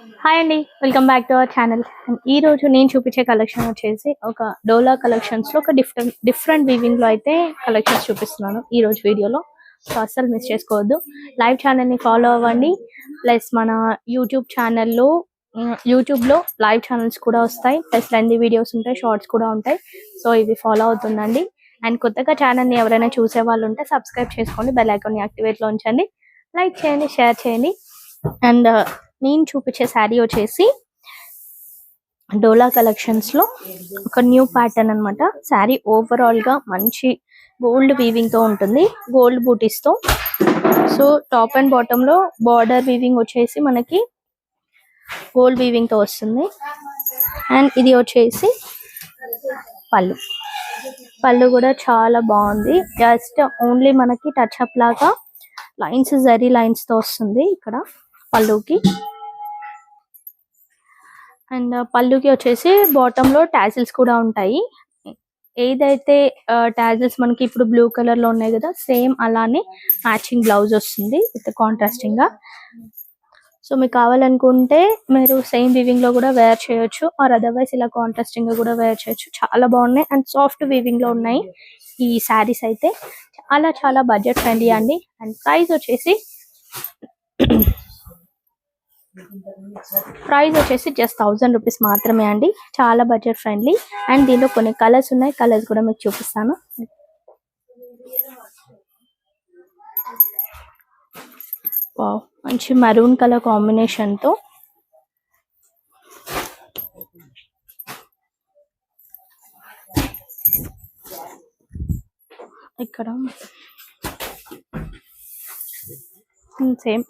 Hi అండి welcome back to our channel ఈ రోజు నేను చూపించే కలెక్షన్ వచ్చేసి ఒక డోలా కలెక్షన్స్లో ఒక డిఫరెంట్ డిఫరెంట్ వీవింగ్లో అయితే కలెక్షన్స్ చూపిస్తున్నాను ఈ రోజు వీడియోలో. సో అస్సలు మిస్ చేసుకోవద్దు. లైవ్ ఛానల్ని ఫాలో అవ్వండి. ప్లస్ మన యూట్యూబ్ ఛానల్లో యూట్యూబ్లో లైవ్ ఛానల్స్ కూడా వస్తాయి. ప్లస్ లెంది వీడియోస్ ఉంటాయి షార్ట్స్ కూడా ఉంటాయి. సో ఇవి ఫాలో అవుతుందండి. అండ్ కొత్తగా ఛానల్ని ఎవరైనా చూసే వాళ్ళు ఉంటే సబ్స్క్రైబ్ చేసుకోండి. బెల్ ఐకాన్ని యాక్టివేట్లో ఉంచండి. లైక్ చేయండి షేర్ చేయండి. అండ్ నేను చూపించే శారీ వచ్చేసి డోలా కలెక్షన్స్లో ఒక న్యూ ప్యాటర్న్ అన్నమాట. శారీ ఓవరాల్గా మంచి గోల్డ్ వీవింగ్తో ఉంటుంది. గోల్డ్ బూటీస్తో సో టాప్ అండ్ బాటమ్లో బార్డర్ వీవింగ్ వచ్చేసి మనకి గోల్డ్ వీవింగ్తో వస్తుంది. అండ్ ఇది వచ్చేసి పళ్ళు. పళ్ళు కూడా చాలా బాగుంది. జస్ట్ ఓన్లీ మనకి టచ్ అప్ లాగా లైన్స్ జరీ లైన్స్తో వస్తుంది ఇక్కడ. పళ్ళుకి. అండ్ పళ్ళుకి వచ్చేసి బాటమ్లో కూడా ఉంటాయి. ఏదైతే ట్యాజిల్స్ మనకి ఇప్పుడు బ్లూ కలర్లో ఉన్నాయి కదా సేమ్ అలానే మ్యాచింగ్ బ్లౌజ్ వస్తుంది విత్ కాంట్రాస్టింగ్గా. సో మీకు కావాలనుకుంటే మీరు సేమ్ వీవింగ్లో కూడా వేర్ చేయొచ్చు ఆర్ అదర్వైజ్ ఇలా కాంట్రాస్టింగ్గా కూడా వేర్ చేయొచ్చు. చాలా బాగున్నాయి అండ్ సాఫ్ట్ వీవింగ్లో ఉన్నాయి. ఈ శారీస్ అయితే చాలా చాలా బడ్జెట్ ఫ్రెండ్లీ అండి. అండ్ ప్రైస్ వచ్చేసి ప్రైస్ వచ్చేసి జస్ట్ థౌసండ్ రూపీస్ మాత్రమే అండి. చాలా బడ్జెట్ ఫ్రెండ్లీ అండ్ దీనిలో కొన్ని కలర్స్ ఉన్నాయి. కలర్స్ కూడా మీకు చూపిస్తాను. వావ్ మంచి మరూన్ కలర్ కాంబినేషన్తో. ఇక్కడ. Hmm, సేమ్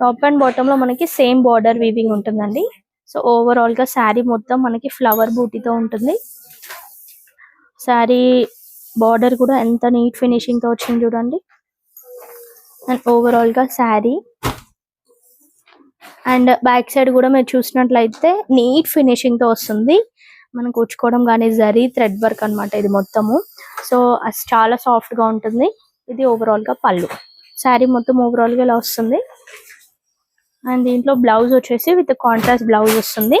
టాప్ అండ్ బాటమ్లో మనకి సేమ్ బార్డర్ వీవింగ్ ఉంటుందండి. సో ఓవరాల్గా శారీ మొత్తం మనకి ఫ్లవర్ బూటీతో ఉంటుంది. శారీ బార్డర్ కూడా ఎంత నీట్ ఫినిషింగ్తో వచ్చింది చూడండి. అండ్ ఓవరాల్గా శారీ అండ్ బ్యాక్ సైడ్ కూడా మీరు చూసినట్లయితే నీట్ ఫినిషింగ్తో వస్తుంది. మనం కూర్చుకోవడం కానీ జరీ థ్రెడ్ వర్క్ అన్నమాట ఇది మొత్తము. సో చాలా సాఫ్ట్గా ఉంటుంది. ఇది ఓవరాల్గా పళ్ళు. శారీ మొత్తం ఓవరాల్గా ఇలా వస్తుంది. అండ్ దీంట్లో బ్లౌజ్ వచ్చేసి విత్ కాంట్రాస్ట్ బ్లౌజ్ వస్తుంది.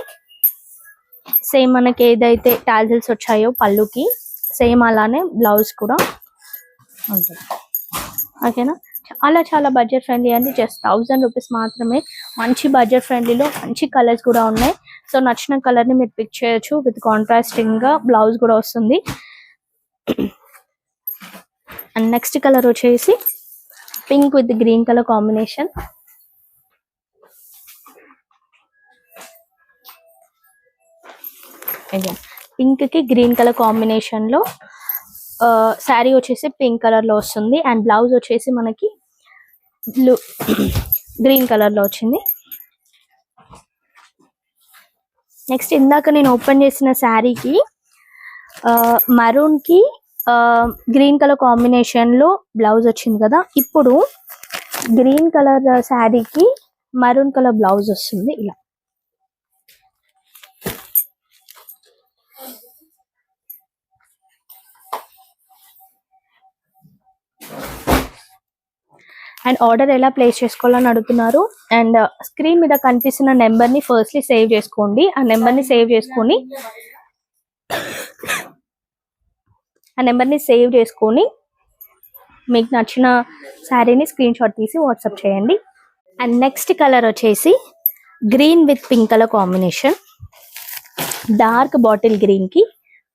సేమ్ మనకి ఏదైతే టాజిల్స్ వచ్చాయో పళ్ళుకి సేమ్ అలానే బ్లౌజ్ కూడా ఉంటుంది. ఓకేనా చాలా చాలా బడ్జెట్ ఫ్రెండ్లీ అండి. జస్ట్ థౌసండ్ రూపీస్ మాత్రమే. మంచి బడ్జెట్ ఫ్రెండ్లీలో మంచి కలర్స్ కూడా ఉన్నాయి. సో నచ్చిన కలర్ని మీరు పిక్ చేయొచ్చు. విత్ కాంట్రాస్టింగ్గా బ్లౌజ్ కూడా వస్తుంది. అండ్ నెక్స్ట్ కలర్ వచ్చేసి pink with green colour combination పింక్కి గ్రీన్ కలర్ కాంబినేషన్లో శారీ వచ్చేసి పింక్ కలర్లో వస్తుంది అండ్ బ్లౌజ్ వచ్చేసి మనకి బ్లూ గ్రీన్ కలర్లో వచ్చింది. నెక్స్ట్ ఇందాక నేను ఓపెన్ చేసిన శారీకి మరూన్కి గ్రీన్ కలర్ కాంబినేషన్లో బ్లౌజ్ వచ్చింది కదా. ఇప్పుడు గ్రీన్ కలర్ శారీకి మరూన్ కలర్ బ్లౌజ్ వస్తుంది ఇలా. అండ్ ఆర్డర్ ఎలా ప్లేస్ చేసుకోవాలని అడుగుతున్నారు. అండ్ uh, స్క్రీన్ మీద కనిపిస్తున్న నెంబర్ని ఫస్ట్లీ సేవ్ చేసుకోండి. ఆ నెంబర్ని సేవ్ చేసుకొని ఆ నెంబర్ని సేవ్ చేసుకొని మీకు నచ్చిన శారీని స్క్రీన్ షాట్ తీసి వాట్సాప్ చేయండి. అండ్ నెక్స్ట్ కలర్ వచ్చేసి green with pink colour combination. Dark bottle గ్రీన్కి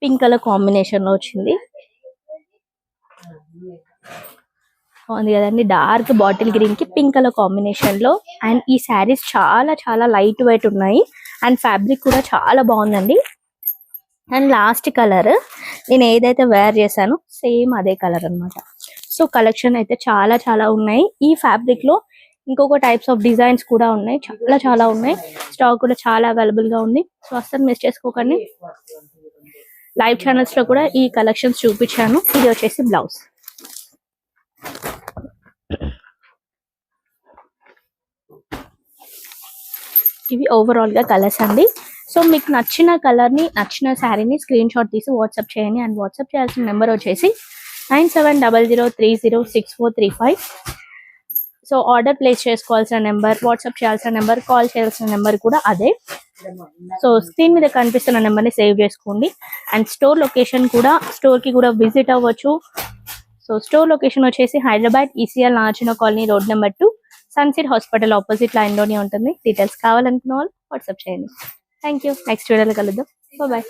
పింక్ కలర్ కాంబినేషన్ వచ్చింది. బాగుంది కదండి. డార్క్ బాటిల్ గ్రీన్కి పింక్ కలర్ కాంబినేషన్లో. అండ్ ఈ శారీస్ చాలా చాలా లైట్ వెయిట్ ఉన్నాయి. అండ్ ఫ్యాబ్రిక్ కూడా చాలా బాగుందండి. అండ్ లాస్ట్ కలర్ నేను ఏదైతే వేర్ చేశానో సేమ్ అదే కలర్ అన్నమాట. సో కలెక్షన్ అయితే చాలా చాలా ఉన్నాయి. ఈ ఫ్యాబ్రిక్లో ఇంకొక టైప్స్ ఆఫ్ డిజైన్స్ కూడా ఉన్నాయి. చాలా చాలా ఉన్నాయి. స్టాక్ కూడా చాలా అవైలబుల్గా ఉంది. సో అస్సలు మిస్ చేసుకోకండి. లైవ్ ఛానల్స్లో కూడా ఈ కలెక్షన్స్ చూపించాను. ఇది వచ్చేసి బ్లౌజ్. ఇవి ఓవరాల్గా కలర్స్ అండి. సో మీకు నచ్చిన కలర్ని నచ్చిన శారీని స్క్రీన్ షాట్ తీసి వాట్సాప్ చేయండి. అండ్ వాట్సాప్ చేయాల్సిన నెంబర్ వచ్చేసి nine seven double zero three zero six four three five so order place చేసుకోవాల్సిన నెంబర్ వాట్సాప్ చేయాల్సిన నెంబర్ కాల్ చేయాల్సిన నెంబర్ కూడా అదే. సో స్క్రీన్ మీద కనిపిస్తున్న నెంబర్ని సేవ్ చేసుకోండి. అండ్ స్టోర్ లొకేషన్ కూడా స్టోర్కి కూడా విజిట్ అవ్వచ్చు. సో స్టోర్ లొకేషన్ వచ్చేసి Hyderabad ECL నార్చిన colony road number two sunset hospital opposite లైన్లోనే ఉంటుంది. డీటెయిల్స్ కావాలనుకున్న వాళ్ళు వాట్సాప్ చేయండి. థ్యాంక్ యూ నెక్స్ట్ వీడియోలో కలుద్దాం. బాయ్